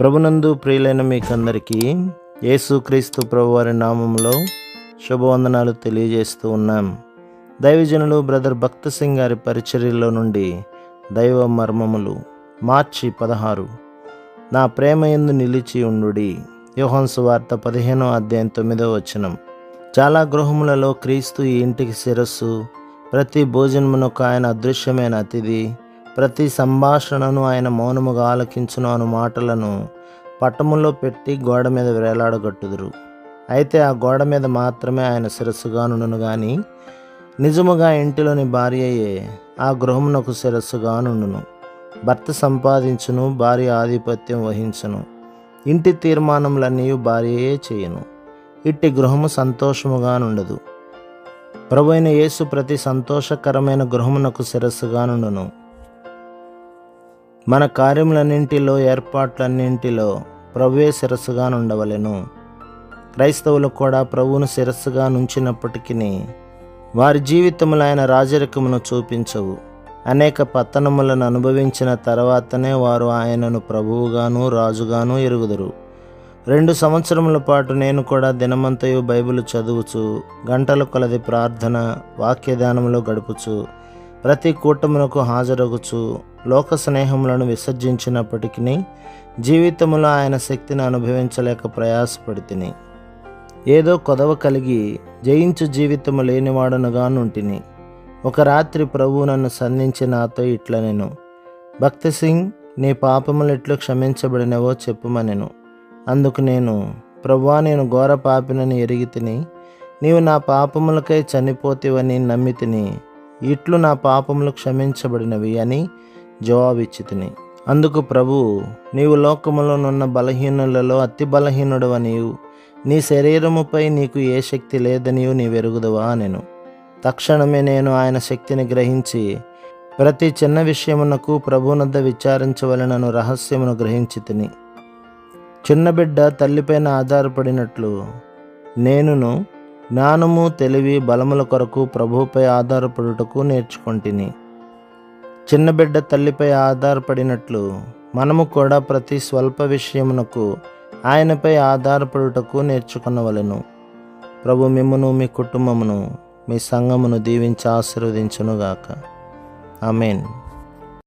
ప్రభునందు ప్రియులైన మీకందరికీ యేసుక్రీస్తు ప్రభువారి నామంలో శుభవందనాలు తెలియజేస్తూ ఉన్నాం. దైవజనులు బ్రదర్ భక్త సింగ్ గారి పరిచర్యలో నుండి దైవ మర్మములు మార్చి పదహారు. నా ప్రేమ ఎందు నిలిచి ఉండుడి. యోహన్స్ వార్త పదిహేనో అధ్యాయం తొమ్మిదో వచనం. చాలా గృహములలో క్రీస్తు ఈ ఇంటికి శిరస్సు ప్రతి భోజనమునకు ఆయన అదృశ్యమైన అతిథి ప్రతి సంభాషణను ఆయన మౌనముగా ఆలకించును అను మాటలను పట్టములో పెట్టి గోడ మీద వేలాడగట్టుదురు. అయితే ఆ గోడ మీద మాత్రమే ఆయన శిరస్సుగానును కానీ నిజముగా ఇంటిలోని భార్యయే ఆ గృహమునకు శిరస్సుగానుండును. భర్త సంపాదించును భార్య ఆధిపత్యం వహించును. ఇంటి తీర్మానములన్నీ భార్యయే చేయును. ఇట్టి గృహము సంతోషముగానుండదు. ప్రభు అయిన యేసు ప్రతి సంతోషకరమైన గృహమునకు శిరస్సుగానుండును. మన కార్యములన్నింటిలో ఏర్పాట్లన్నింటిలో ప్రభువే శిరస్సుగా ఉండవలెను క్రైస్తవులు కూడా ప్రభువును శిరస్సుగా నుంచినప్పటికీ వారి జీవితములు ఆయన రాజరికమును చూపించవు. అనేక పతనములను అనుభవించిన తర్వాతనే వారు ఆయనను ప్రభువుగాను రాజుగాను ఎరుగుదురు. రెండు సంవత్సరముల పాటు నేను కూడా దినమంతయు బైబిల్ చదువుచు గంటల కొలది ప్రార్థన వాక్యదానములో గడుపుచు ప్రతి కూటమునకు హాజరగుచు లోక స్నేహములను విసర్జించినప్పటికీ జీవితములో ఆయన శక్తిని అనుభవించలేక ప్రయాసపడితిని. ఏదో కొదవ కలిగి జయించు జీవితము లేనివాడనుగా నుంటిని. ఒక రాత్రి ప్రభువు నన్ను సంధించి నాతో ఇట్ల నేను భక్తి సింగ్ నీ పాపములు ఎట్లు క్షమించబడినవో చెప్పుమనెను. అందుకు నేను ప్రభువా నేను ఘోర పాపినని ఎరిగి తిని నీవు నా పాపములకై చనిపోతివని నమ్మి తిని ఇట్లు నా పాపములు క్షమించబడినవి అని జవాబిచ్చి తిని అందుకు ప్రభు నీవు లోకములోనున్న బలహీనులలో అతి బలహీనుడవనియు. నీ శరీరముపై నీకు ఏ శక్తి లేదనియు నీవెరుగుదవా నేను తక్షణమే నేను ఆయన శక్తిని గ్రహించి ప్రతి చిన్న విషయమునకు ప్రభునద్ద విచారించవలనను రహస్యమును గ్రహించి తిని చిన్న బిడ్డ తల్లిపైన ఆధారపడినట్లు నేనును జ్ఞానము తెలివి బలముల కొరకు ప్రభువుపై ఆధారపడుటకు నేర్చుకొంటిని. చిన్న బిడ్డ తల్లిపై ఆధారపడినట్లు మనము కూడా ప్రతి స్వల్ప విషయమునకు ఆయనపై ఆధారపడుటకు నేర్చుకునవలెను. ప్రభు మిమ్మును మీ కుటుంబమును మీ సంఘమును దీవించి ఆశీర్వదించునుగాక. ఆమెన్.